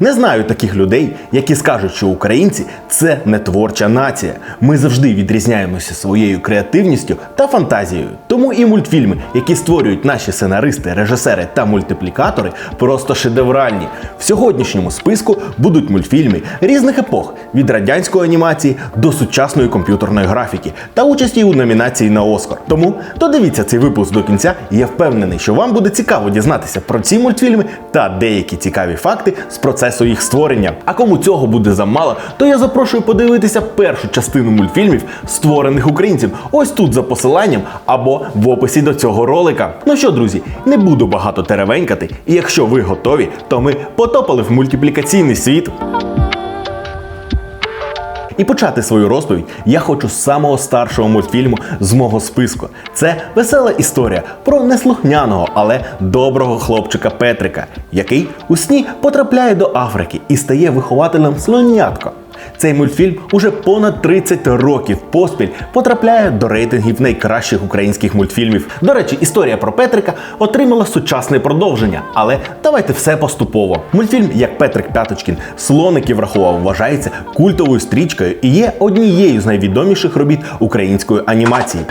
Не знаю таких людей, які скажуть, що українці це не творча нація. Ми завжди відрізняємося своєю креативністю та фантазією. Тому і мультфільми, які створюють наші сценаристи, режисери та мультиплікатори, просто шедевральні. В сьогоднішньому списку будуть мультфільми різних епох від радянської анімації до сучасної комп'ютерної графіки та участі у номінації на Оскар. Тому додивіться цей випуск до кінця, і я впевнений, що вам буде цікаво дізнатися про ці мультфільми та деякі цікаві факти з процесу їх створення. А кому цього буде замало, то я запрошую подивитися першу частину мультфільмів, створених українців, ось тут за посиланням або в описі до цього ролика. Ну що, друзі, не буду багато теревенькати, і якщо ви готові, то ми потопали в мультиплікаційний світ. І почати свою розповідь я хочу з самого старшого мультфільму з мого списку. Це весела історія про неслухняного, але доброго хлопчика Петрика, який у сні потрапляє до Африки і стає вихователем слонятка. Цей мультфільм уже понад 30 років поспіль потрапляє до рейтингів найкращих українських мультфільмів. До речі, історія про Петрика отримала сучасне продовження, але давайте все поступово. Мультфільм, як Петрик Пяточкін, слоники врахував, вважається культовою стрічкою і є однією з найвідоміших робіт української анімації.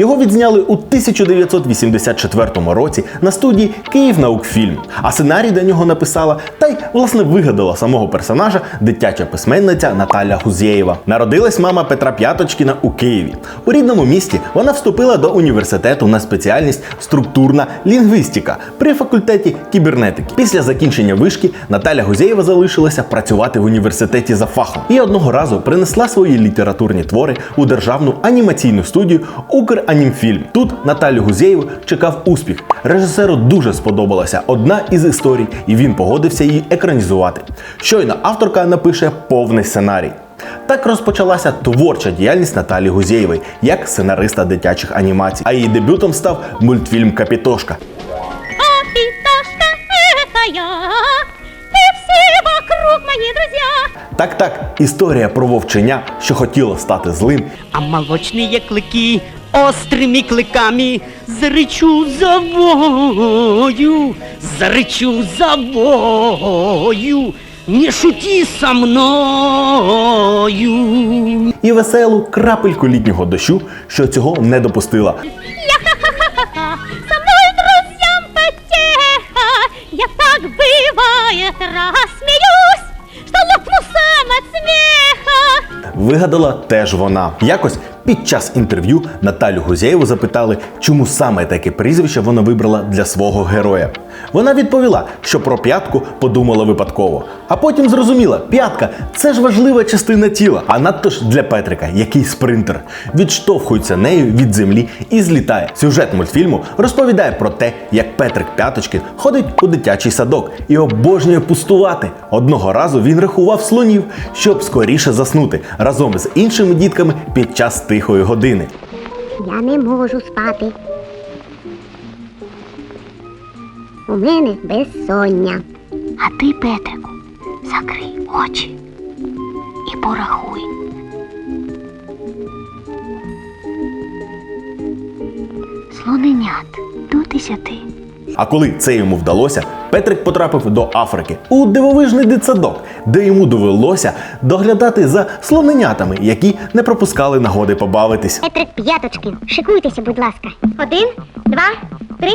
Його відзняли у 1984 році на студії Київнаукфільм, а сценарій до нього написала та й власне вигадала самого персонажа дитяча письменниця Наталя Гузєєва. Народилась мама Петра П'яточкіна у Києві. У рідному місті вона вступила до університету на спеціальність структурна лінгвістика при факультеті кібернетики. Після закінчення вишки Наталя Гузєєва залишилася працювати в університеті за фахом і одного разу принесла свої літературні твори у державну анімаційну студію Укранімфільм. Тут Наталю Гузєєву чекав успіх. Режисеру дуже сподобалася одна із історій, і він погодився її екранізувати. Щойно авторка напише повний сценарій. Так розпочалася творча діяльність Наталі Гузєєвої як сценариста дитячих анімацій. А її дебютом став мультфільм Капітошка. Капитошка, это я, и все вокруг мои друзья. Так, так, історія про вовченя, що хотіло стати злим, А молочные клыки острыми клыками Зарычу, завою, зарычу, завою Не шути со мною і веселу крапельку літнього дощу, що цього не допустила. Я ха-ха-ха-ха, со мной друзьям потеха. Я так бывает рассмеюсь, что лопну сам от смеха. Вигадала теж вона. Якось під час інтерв'ю Наталю Гузєєву запитали, чому саме таке прізвище вона вибрала для свого героя. Вона відповіла, що про п'ятку подумала випадково. А потім зрозуміла, п'ятка це ж важлива частина тіла, а надто ж для Петрика, який спринтер, відштовхується нею від землі і злітає. Сюжет мультфільму розповідає про те, як Петрик П'яточкин ходить у дитячий садок і обожнює пустувати. Одного разу він рахував слонів, щоб скоріше заснути разом з іншими дітками під час тихої години. Я не можу спати. У мене безсоння. А ти, Петрику, закрий очі і порахуй. Слоненят до десяти. А коли це йому вдалося, Петрик потрапив до Африки у дивовижний дитсадок, де йому довелося доглядати за слоненятами, які не пропускали нагоди побавитись. Петрик п'яточки, шикуйтеся, будь ласка. Один, два, три.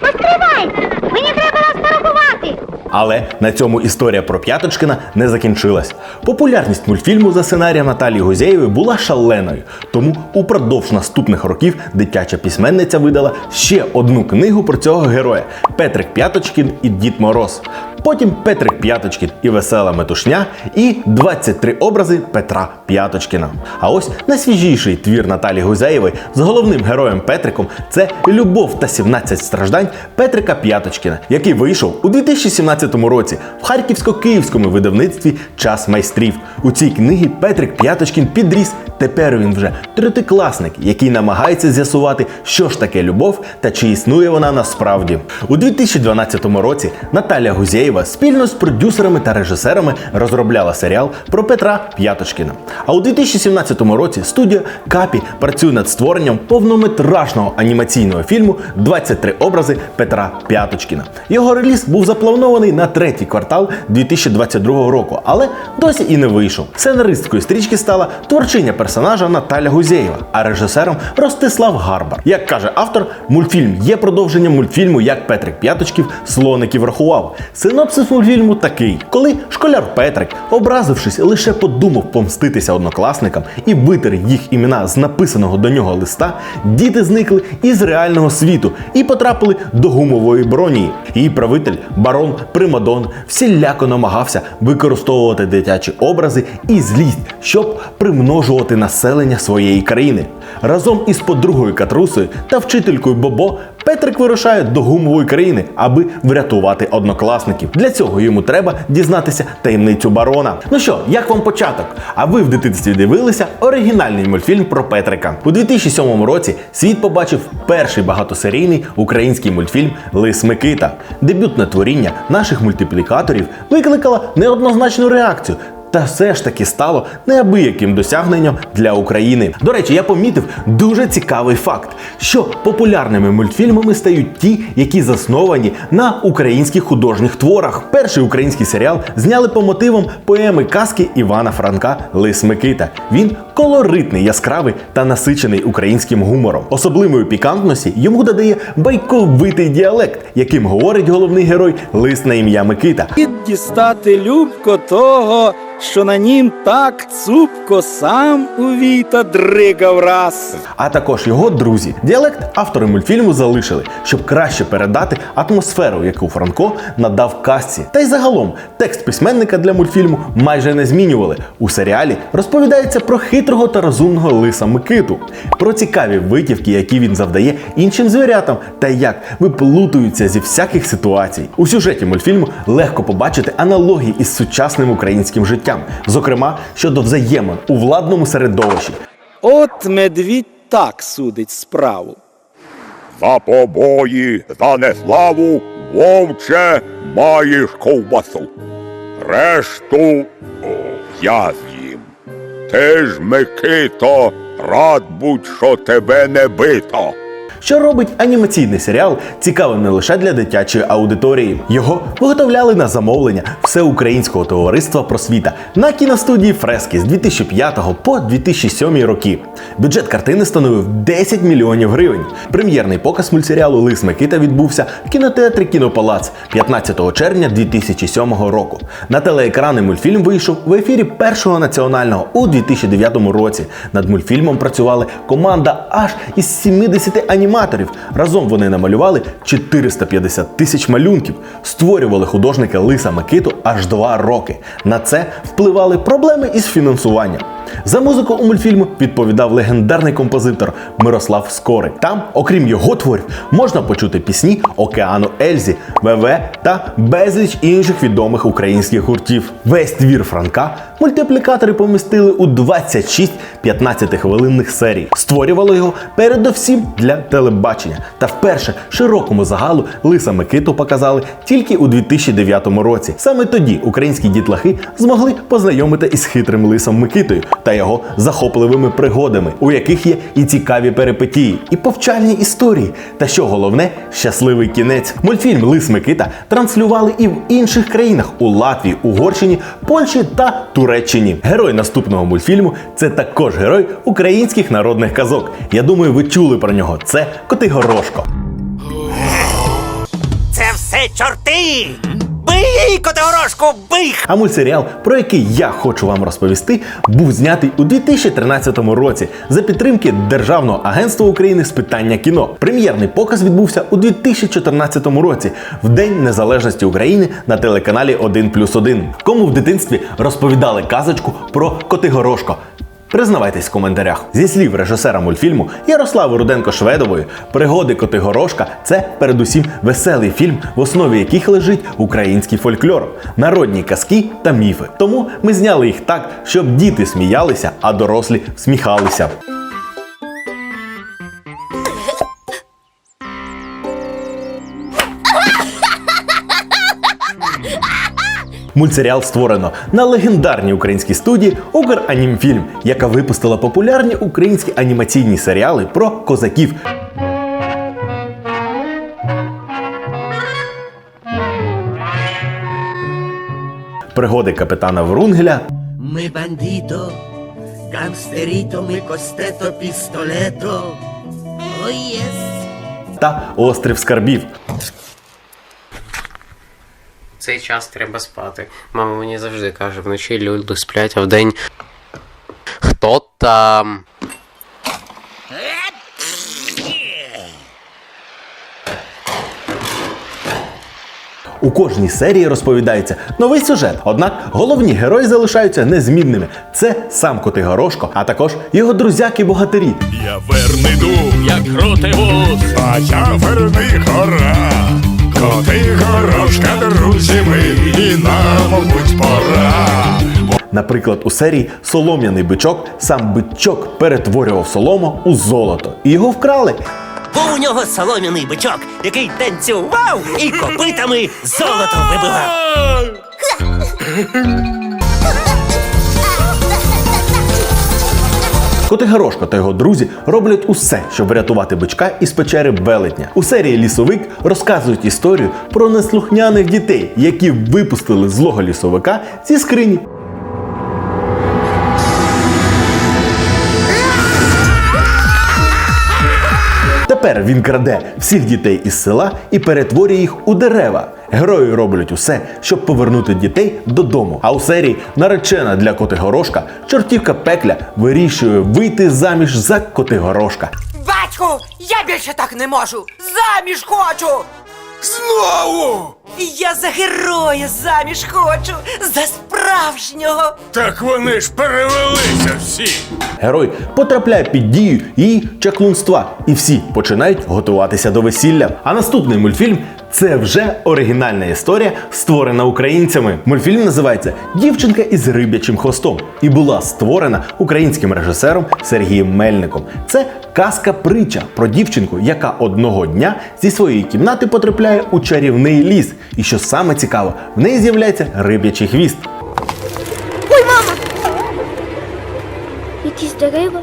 Постривайте! Мені треба вас порахувати. Але на цьому історія про П'яточкина не закінчилась. Популярність мультфільму за сценарієм Наталії Гузєєвої була шаленою. Тому упродовж наступних років дитяча письменниця видала ще одну книгу про цього героя Петрик П'яточкін і Дід Мороз. Потім Петрик П'яточкін і весела метушня, і 23 образи Петра П'яточкіна. А ось найсвіжіший твір Наталі Гузеєвої з головним героєм Петриком це Любов та 17 страждань Петрика П'яточкіна, який вийшов у 2017 році в харківсько-київському видавництві Час майстрів. У цій книгі Петрик П'яточкін підріс Тепер він вже третикласник, який намагається з'ясувати, що ж таке любов та чи існує вона насправді. У 2012 році Наталя Гузєєва спільно з продюсерами та режисерами розробляла серіал про Петра П'яточкіна. А у 2017 році студія Капі працює над створенням повнометражного анімаційного фільму «23 образи Петра П'яточкіна. Його реліз був запланований на третій квартал 2022 року, але досі і не вийшов. Сценаристкою стрічки стала творчиня персонажа Наталя Гузєєва, а режисером Ростислав Гарбар. Як каже автор, мультфільм є продовженням мультфільму Як Петрик П'яточків слоників рахував. Синопсис мультфільму такий: коли школяр Петрик, образившись, лише подумав помститися однокласникам і витер їх імена з написаного до нього листа, діти зникли із реального світу і потрапили до гумової бронії. Її правитель, барон Примадон, всіляко намагався використовувати дитячі образи і злість, щоб примножувати населення своєї країни. Разом із подругою Катрусою та вчителькою Бобо Петрик вирушає до гумової країни, аби врятувати однокласників. Для цього йому треба дізнатися таємницю барона. Ну що, як вам початок? А ви в дитинстві дивилися оригінальний мультфільм про Петрика? У 2007 році світ побачив перший багатосерійний український мультфільм Лис Микита. Дебютне творіння наших мультиплікаторів викликало неоднозначну реакцію. Та все ж таки стало неабияким досягненням для України. До речі, я помітив дуже цікавий факт, що популярними мультфільмами стають ті, які засновані на українських художніх творах. Перший український серіал зняли по мотивам поеми казки Івана Франка Лис Микита. Він колоритний, яскравий та насичений українським гумором. Особливої пікантності йому додає байковитий діалект, яким говорить головний герой Лис на ім'я Микита. І дістати любко того, що на нім так цупко сам увійта дригав раз. а також його друзі. Діалект автори мультфільму залишили, щоб краще передати атмосферу, яку Франко надав казці. Та й загалом текст письменника для мультфільму майже не змінювали. У серіалі розповідається про хитрого та розумного лиса Микиту, про цікаві витівки, які він завдає іншим звірятам, та як виплутуються зі всяких ситуацій. У сюжеті мультфільму легко побачити аналогії із сучасним українським життям, зокрема щодо взаємин у владному середовищі. От медвідь так судить справу. За побої, за неславу, вовче, маєш ковбасу. Решту о, я з'їм. Ти ж, Микито, рад будь, що тебе не бито. Що робить анімаційний серіал цікавим не лише для дитячої аудиторії. Його виготовляли на замовлення Всеукраїнського товариства просвіта на кіностудії Фрески з 2005 по 2007 роки. Бюджет картини становив 10 мільйонів гривень. Прем'єрний показ мультсеріалу Лис Микита відбувся в кінотеатрі Кінопалац 15 червня 2007 року. На телеекрани мультфільм вийшов в ефірі першого національного у 2009 році. Над мультфільмом працювали команда аж із 70 аніматорів. Разом вони намалювали 450 тисяч малюнків. Створювали художника Лиса Микиту аж два роки. На це впливали проблеми із фінансуванням. За музику у мультфільму відповідав легендарний композитор Мирослав Скорик. Там, окрім його творів, можна почути пісні Океану Ельзі, ВВ та безліч інших відомих українських гуртів. Весь твір Франка мультиплікатори помістили у 26 15-хвилинних серій. Створювало його передовсім для телебачення. Та вперше широкому загалу Лиса Микиту показали тільки у 2009 році. Саме тоді українські дітлахи змогли познайомити із хитрим лисом Микитою та його захопливими пригодами, у яких є і цікаві перипетії, і повчальні історії. Та що головне, щасливий кінець. Мультфільм Лис Микита транслювали і в інших країнах у Латвії, Угорщині, Польщі та Туреччині. Герой наступного мультфільму це також герой українських народних казок. Я думаю, ви чули про нього. Це Котигорошко. Це все чорти! Бий Котигорошку, бий! А мультсеріал, про який я хочу вам розповісти, був знятий у 2013 році за підтримки Державного агентства України з питання кіно. Прем'єрний показ відбувся у 2014 році, в День Незалежності України на телеканалі 1+,1. Кому в дитинстві розповідали казочку про Котигорошко? Признавайтесь в коментарях. Зі слів режисера мультфільму Ярослави Руденко Шведової, пригоди Котигорошка це передусім веселий фільм, в основі яких лежить український фольклор, народні казки та міфи. Тому ми зняли їх так, щоб діти сміялися, а дорослі всміхалися. Мультсеріал створено на легендарній українській студії Укранімфільм, яка випустила популярні українські анімаційні серіали про козаків. Пригоди капітана Врунгеля Ми бандито, гангстеріто, ми костето, пістолето. Ой, єс. та Острів Скарбів. Цей час треба спати. Мама мені завжди каже, вночі люди сплять, а вдень. Хто там? У кожній серії розповідається новий сюжет. Однак головні герої залишаються незмінними. Це сам Котигорошко, а також його друзяки-богатирі. Я верний дух, як крутивус, а я верний гора. Коти горошка, друзі ми, і нам, мабуть, пора. Наприклад, у серії Солом'яний бичок сам бичок перетворював солому у золото, і його вкрали. Був у нього солом'яний бичок, який танцював і копитами золото вибивав. Котигорошко та його друзі роблять усе, щоб врятувати бичка із печери велетня. У серії Лісовик розказують історію про неслухняних дітей, які випустили злого лісовика зі скрині. Тепер він краде всіх дітей із села і перетворює їх у дерева. Герої роблять усе, щоб повернути дітей додому. А у серії наречена для Котигорошка чортівка пекля вирішує вийти заміж за Котигорошка. Батьку, я більше так не можу. Заміж хочу. Знову! Я за героя заміж хочу. За справжнього. Так вони ж перевелися всі. Герой потрапляє під дію її чаклунства, і всі починають готуватися до весілля. А наступний мультфільм це вже оригінальна історія, створена українцями. Мультфільм називається Дівчинка із риб'ячим хвостом і була створена українським режисером Сергієм Мельником. Це казка притча про дівчинку, яка одного дня зі своєї кімнати потрапляє у чарівний ліс. І що саме цікаво, в неї з'являється риб'ячий хвіст. Ой, мама! Якісь дерева.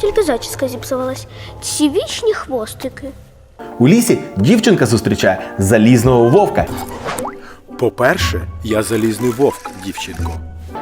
Тільки зачіска зіпсувалась. Ці вічні хвостики. У лісі дівчинка зустрічає залізного вовка, По-перше, я залізний вовк, дівчинко.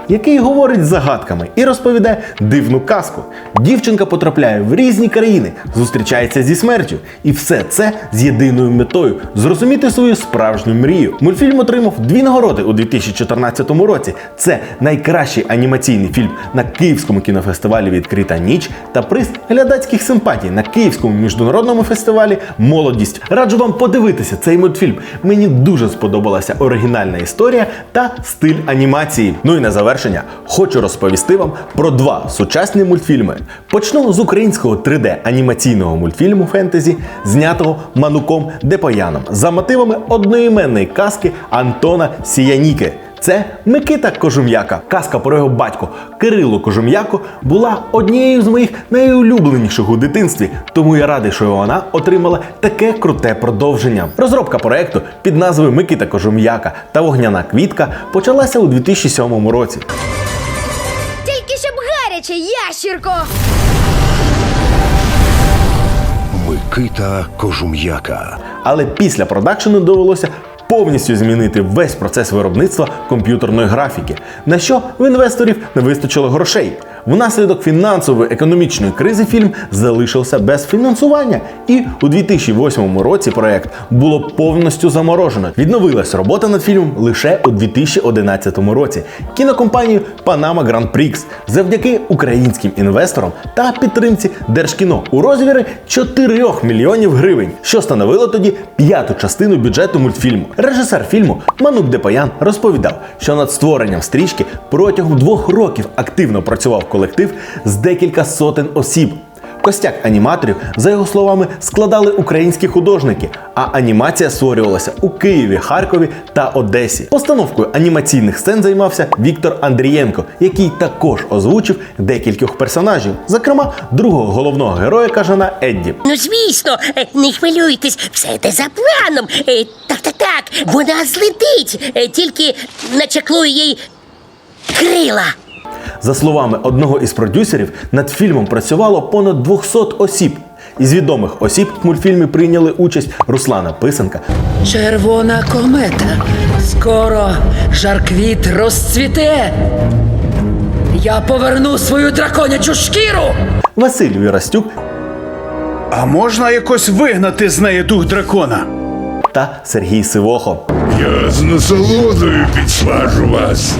Який говорить загадками і розповідає дивну казку. Дівчинка потрапляє в різні країни, зустрічається зі смертю, і все це з єдиною метою зрозуміти свою справжню мрію. Мультфільм отримав дві нагороди у 2014 році. Це найкращий анімаційний фільм на Київському кінофестивалі Відкрита ніч та приз глядацьких симпатій на Київському міжнародному фестивалі Молодість. Раджу вам подивитися цей мультфільм. Мені дуже сподобалася оригінальна історія та стиль анімації. Ну і на завершення хочу розповісти вам про два сучасні мультфільми. Почну з українського 3D анімаційного мультфільму фентезі, знятого Мануком Депояном за мотивами одноіменної казки Антона Сіяніки. Це Микита Кожум'яка. Казка про його батько Кирило Кожум'яко була однією з моїх найулюбленіших у дитинстві, тому я радий, що вона отримала таке круте продовження. Розробка проекту під назвою Микита Кожум'яка та Вогняна квітка почалася у 2007 році. Тільки щоб гаряче, ящірко! Микита Кожум'яка. Але після продакшену довелося повністю змінити весь процес виробництва комп'ютерної графіки, на що в інвесторів не вистачило грошей. Внаслідок фінансової економічної кризи фільм залишився без фінансування, і у 2008 році проект було повністю заморожено. Відновилась робота над фільмом лише у 2011 році кінокомпанією Panama Grand Prix завдяки українським інвесторам та підтримці Держкіно у розмірі 4 мільйонів гривень, що становило тоді п'яту частину бюджету мультфільму. Режисер фільму Манук Депаян розповідав, що над створенням стрічки протягом двох років активно працював колектив з декілька сотень осіб. Костяк аніматорів, за його словами, складали українські художники, а анімація створювалася у Києві, Харкові та Одесі. Постановкою анімаційних сцен займався Віктор Андрієнко, який також озвучив декількох персонажів, зокрема другого головного героя кажана Едді. Ну, звісно, е, не хвилюйтесь, все йде за планом. Так, так, так, вона злетить, е, тільки начеклую їй крила. За словами одного із продюсерів, над фільмом працювало понад 200 осіб. Із відомих осіб в мультфільмі прийняли участь Руслана Писанка, Червона комета. Скоро жарквіт розцвіте. Я поверну свою драконячу шкіру. Василь Вірастюк А можна якось вигнати з неї дух дракона? та Сергій Сивохо. Я з насолодою підсмажу вас.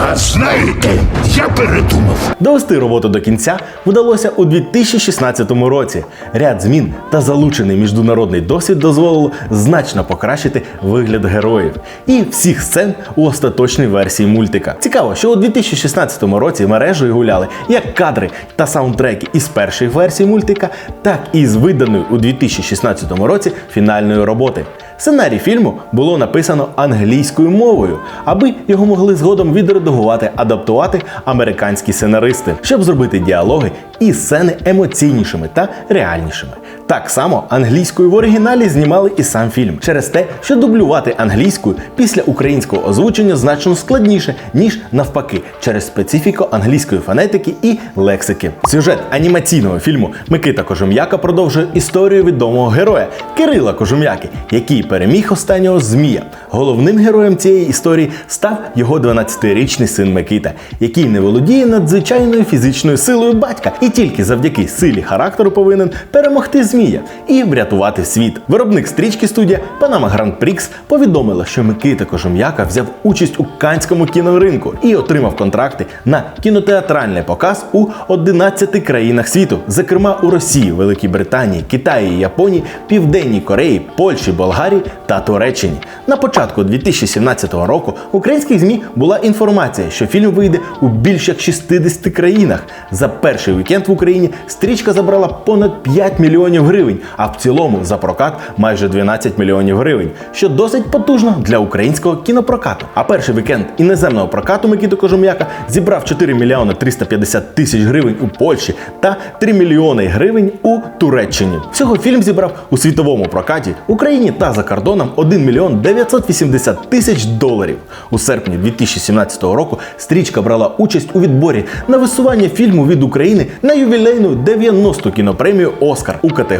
А знаєте, я передумав. Довести роботу до кінця вдалося у 2016 році. Ряд змін та залучений міжнародний досвід дозволило значно покращити вигляд героїв і всіх сцен у остаточній версії мультика. Цікаво, що у 2016 році мережею гуляли як кадри та саундтреки із першої версії мультика, так і з виданої у 2016 році фінальної роботи. Сценарій фільму було написано англійською мовою, аби його могли згодом відредагувати, адаптувати американські сценаристи, щоб зробити діалоги і сцени емоційнішими та реальнішими. Так само англійською в оригіналі знімали і сам фільм через те, що дублювати англійською після українського озвучення значно складніше, ніж навпаки, через специфіку англійської фонетики і лексики. Сюжет анімаційного фільму Микита Кожум'яка продовжує історію відомого героя Кирила Кожум'яки, який переміг останнього змія. Головним героєм цієї історії став його 12-річний син Микита, який не володіє надзвичайною фізичною силою батька, і тільки завдяки силі характеру повинен перемогти змія і врятувати світ. Виробник стрічки студія Panama Grand Prix повідомила, що Микита Кожум'яка взяв участь у канському кіноринку і отримав контракти на кінотеатральний показ у 11 країнах світу, зокрема у Росії, Великій Британії, Китаї, Японії, Південній Кореї, Польщі, Болгарії та Туреччині. На початку 2017 року в українських змі була інформація, що фільм вийде у більш як 60 країнах. За перший вікенд в Україні стрічка забрала понад 5 мільйонів гривень, а в цілому за прокат майже 12 мільйонів гривень, що досить потужно для українського кінопрокату. А перший вікенд іноземного прокату Микіти Кожум'яка зібрав 4 мільйони 350 тисяч гривень у Польщі та 3 мільйони гривень у Туреччині. Всього фільм зібрав у світовому прокаті Україні та за кордоном 1 мільйон 980 тисяч доларів. У серпні 2017 року стрічка брала участь у відборі на висування фільму від України на ювілейну 90-ту кінопремію Оскар у категорії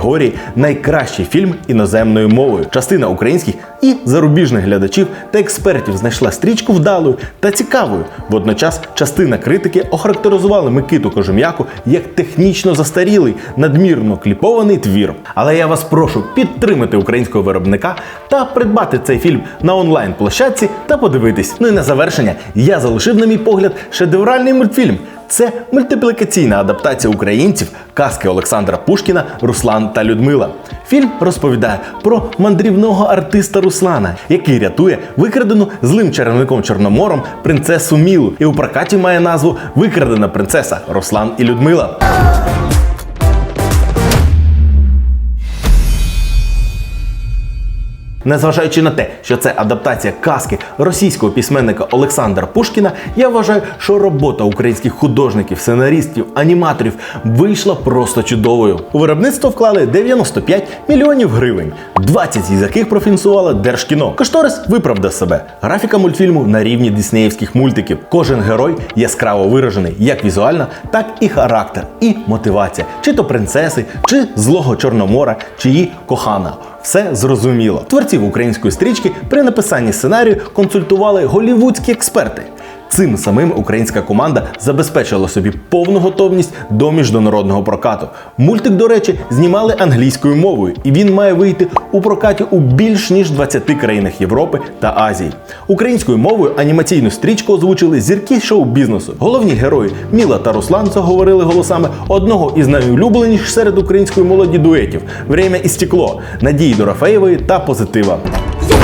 Найкращий фільм іноземною мовою. Частина українських і зарубіжних глядачів та експертів знайшла стрічку вдалою та цікавою. Водночас частина критики охарактеризували Микиту Кожум'яку як технічно застарілий, надмірно кліпований твір. Але я вас прошу підтримати українського виробника та придбати цей фільм на онлайн-площадці та подивитись. Ну і на завершення я залишив, на мій погляд, шедевральний мультфільм. Це мультиплікаційна адаптація українців казки Олександра Пушкіна Руслан та Людмила. Фільм розповідає про мандрівного артиста Руслана, який рятує викрадену злим чарівником Чорномором принцесу Мілу. І у прокаті має назву Викрадена принцеса Руслан і Людмила. Незважаючи на те, що це адаптація казки російського письменника Олександра Пушкіна, я вважаю, що робота українських художників, сценаристів, аніматорів вийшла просто чудовою. У виробництво вклали 95 мільйонів гривень, 20 із яких профінансувало Держкіно. Кошторис виправдав себе. Графіка мультфільму на рівні диснеївських мультиків. Кожен герой яскраво виражений як візуально, так і характер, і мотивація, чи то принцеси, чи злого Чорномора, чи її кохана. Все зрозуміло. Творців української стрічки при написанні сценарію консультували голівудські експерти. Цим самим українська команда забезпечила собі повну готовність до міжнародного прокату. Мультик, до речі, знімали англійською мовою, і він має вийти у прокаті у більш ніж 20 країнах Європи та Азії. Українською мовою анімаційну стрічку озвучили зірки шоу-бізнесу. Головні герої Міла та Руслан заговорили голосами одного із найулюбленіших серед української молоді дуетів Время і стекло Надії Дорофеєвої та Позитива.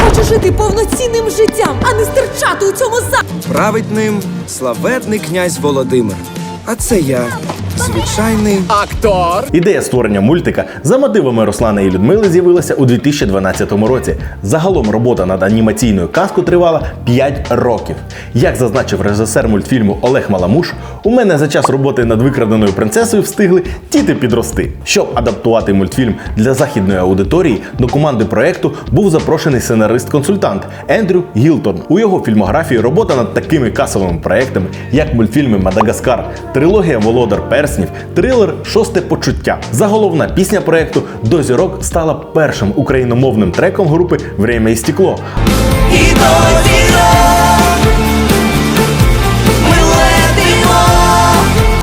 Хочу жити повноцінним життям, а не стирчати у цьому за. Править ним славетний князь Володимир. А це я, звичайний актор. Ідея створення мультика за мотивами Руслана і Людмили з'явилася у 2012 році. Загалом робота над анімаційною казкою тривала 5 років. Як зазначив режисер мультфільму Олег Маламуш, у мене за час роботи над викраденою принцесою встигли діти підрости. Щоб адаптувати мультфільм для західної аудиторії, до команди проекту був запрошений сценарист-консультант Ендрю Гілтон. У його фільмографії робота над такими касовими проектами, як мультфільми Мадагаскар, трилогія Володар Перснів, трилер Шосте почуття. Заголовна пісня проекту до зірок стала першим україномовним треком групи Время і стекло. І до зірок.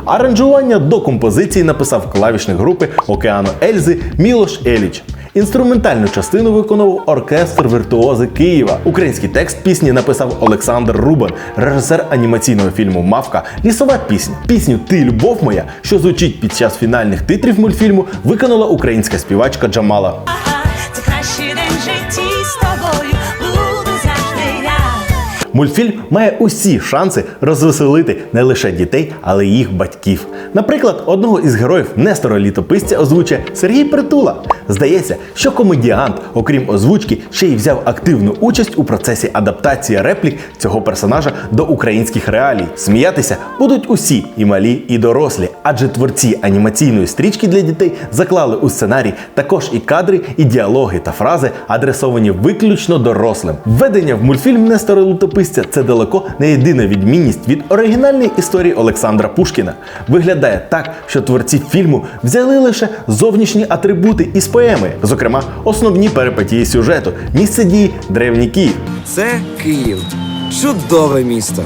Аранжування до композиції написав клавішник групи Океану Ельзи Мілош Еліч. Інструментальну частину виконував оркестр віртуози Києва. Український текст пісні написав Олександр Рубан, режисер анімаційного фільму Мавка. Лісова пісня. Пісню Ти любов моя, що звучить під час фінальних титрів мультфільму, виконала українська співачка Джамала. Це кращий Мультфільм має усі шанси розвеселити не лише дітей, але й їх батьків. Наприклад, одного із героїв Нестора Літописця озвучує Сергій Притула. Здається, що комедіант, окрім озвучки, ще й взяв активну участь у процесі адаптації реплік цього персонажа до українських реалій. Сміятися будуть усі, і малі, і дорослі, адже творці анімаційної стрічки для дітей заклали у сценарій також і кадри, і діалоги та фрази, адресовані виключно дорослим. Введення в мультфільм Нестора Літописця це далеко не єдина відмінність від оригінальної історії Олександра Пушкіна. Виглядає так, що творці фільму взяли лише зовнішні атрибути із поеми, зокрема, основні перипетії сюжету, місце дії древній Київ. Це Київ. Чудове місто.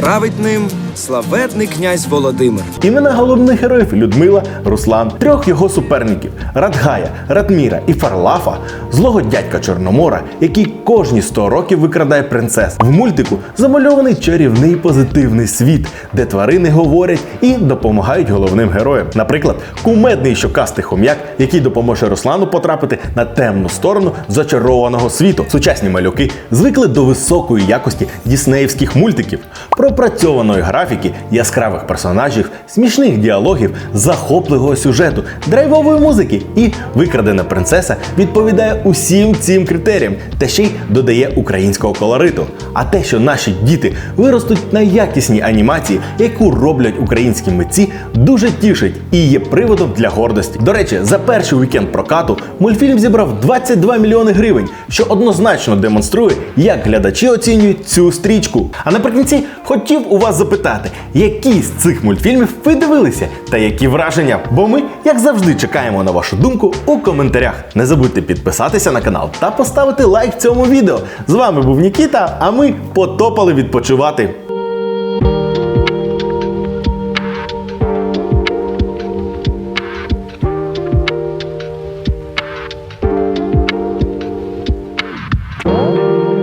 Править ним славетний князь Володимир. Імена головних героїв Людмила, Руслан, трьох його суперників Радгая, Ратміра і Фарлафа, злого дядька Чорномора, який кожні 100 років викрадає принцес. В мультику замальований чарівний позитивний світ, де тварини говорять і допомагають головним героям. Наприклад, кумедний щокастий хом'як, який допоможе Руслану потрапити на темну сторону зачарованого світу. Сучасні малюки звикли до високої якості діснеївських мультиків, пропрацьованої графіки, яскравих персонажів, смішних діалогів, захопливого сюжету, драйвової музики і викрадена принцеса відповідає усім цим критеріям та ще й додає українського колориту. А те, що наші діти виростуть на якісній анімації, яку роблять українські митці, дуже тішить і є приводом для гордості. До речі, за перший вікенд прокату мультфільм зібрав 22 мільйони гривень, що однозначно демонструє, як глядачі оцінюють цю стрічку. А наприкінці хотів у вас запитати, які з цих мультфільмів ви дивилися та які враження? Бо ми, як завжди, чекаємо на вашу думку у коментарях. Не забудьте підписатися на канал та поставити лайк цьому відео. З вами був Нікіта, а ми потопали відпочивати.